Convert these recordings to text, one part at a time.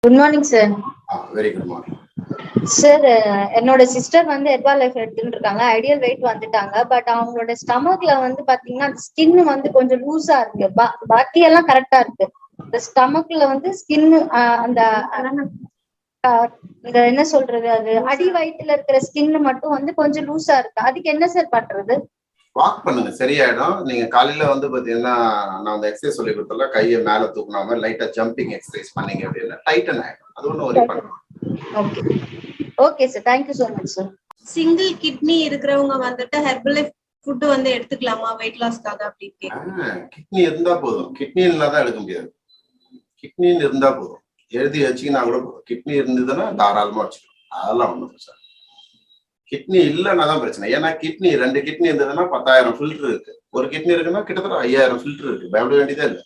Good morning sir very good morning sir என்னோட sister வந்து ஹெர்பா life எடுத்துட்டு இருக்காங்க ஐடியல் வெயிட் வந்துட்டாங்க. பட் அவங்களோட ஸ்டமக்ல வந்து பாத்தீங்கன்னா ஸ்கின் வந்து கொஞ்சம் லூஸா இருக்கு. பா- பாக்கி எல்லாம் கரெக்டா இருக்கு. இந்த ஸ்டமக்ல வந்து ஸ்கின் அந்த இந்த என்ன சொல்றது அது? அடி வயித்துல இருக்கிற ஸ்கின் மட்டும் வந்து கொஞ்சம் லூஸா இருக்கு. அதுக்கு என்ன சார் பண்றது? வாக் பண்ணுங்க. சரியாயிடும். நீங்க காலையில வந்து பாத்தீங்கன்னா நான் அந்த எக்ஸசைஸ் சொல்லி கொடுத்தல கையை மேல தூக்கின மாதிரி லைட்டா ஜம்பிங் எக்ஸசைஸ் பண்ணீங்க அப்படின்னா டைட்டன் ஆயிடும். அது ஒன்றும் ஒரே பண்ணலாம் okay okay sir thank you so much sir single kidney இருக்கிறவங்க வந்துட்டு ஹெர்பலைஃப் ஃபுட் வந்து எடுத்துக்கலாமா? வெயிட் லாஸ்க்காக அப்படின்னு கேக்குறாங்க. கிட்னி இருந்தா போதும். கிட்னி இருந்தா தான் எடுக்க முடியாது. கிட்னின்னு இருந்தா போதும். எழுதி வச்சீங்கன்னா கூட போதும். கிட்னி இருந்ததுன்னா தாராளமா வச்சுக்கலாம். அதெல்லாம் ஒண்ணும் பிரச்சனை கிட்னி இல்லைன்னா தான் பிரச்சனை. ஏன்னா கிட்னி ரெண்டு கிட்னி இருந்ததுன்னா பத்தாயிரம் ஃபில்டர் இருக்கு. ஒரு கிட்னி இருக்குன்னா கிட்டத்தட்ட ஐயாயிரம் ஃபில்டர் இருக்கு. பயப்பட வேண்டியதே இல்லை.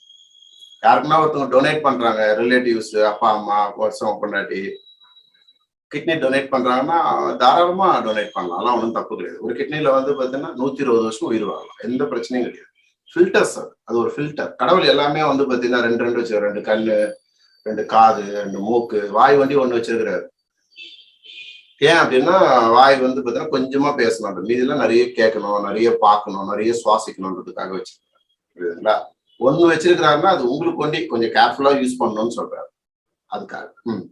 யாருக்குன்னா ஒருத்தவங்க டொனேட் பண்றாங்க. ரிலேட்டிவ்ஸ் அப்பா அம்மா வருஷம் பொண்டாட்டி. கிட்னி டொனேட் பண்றாங்கன்னா தாராளமா டொனேட் பண்ணலாம். அதெல்லாம் ஒன்றும் தப்பு கிடையாது. ஒரு கிட்னில வந்து பார்த்தீங்கன்னா நூத்தி இருபது வருஷம் உயிர் வாங்கலாம் எந்த பிரச்சனையும் கிடையாது. ஃபில்டர்ஸ் அது. அது ஒரு ஃபில்டர் கடவுள் எல்லாமே வந்து பார்த்தீங்கன்னா ரெண்டு ரெண்டு வச்சு ரெண்டு கண்ணு ரெண்டு காது ரெண்டு மூக்கு வாய் வண்டி ஒன்று வச்சிருக்கிறாரு. ஏன் அப்படின்னா வாய் வந்து பார்த்தீங்கன்னா கொஞ்சமா பேசணும். மீதிலாம் நிறைய கேட்கணும் நிறைய பார்க்கணும் நிறைய சுவாசிக்கணுன்றதுக்காக வச்சிருக்காரு புரியுதுங்களா? ஒன்று வச்சிருக்கிறாருன்னா அது உங்களுக்கு கொண்டு கொஞ்சம் கேர்ஃபுல்லா யூஸ் பண்ணணும்னு சொல்றாரு. அதுக்காக. ம்.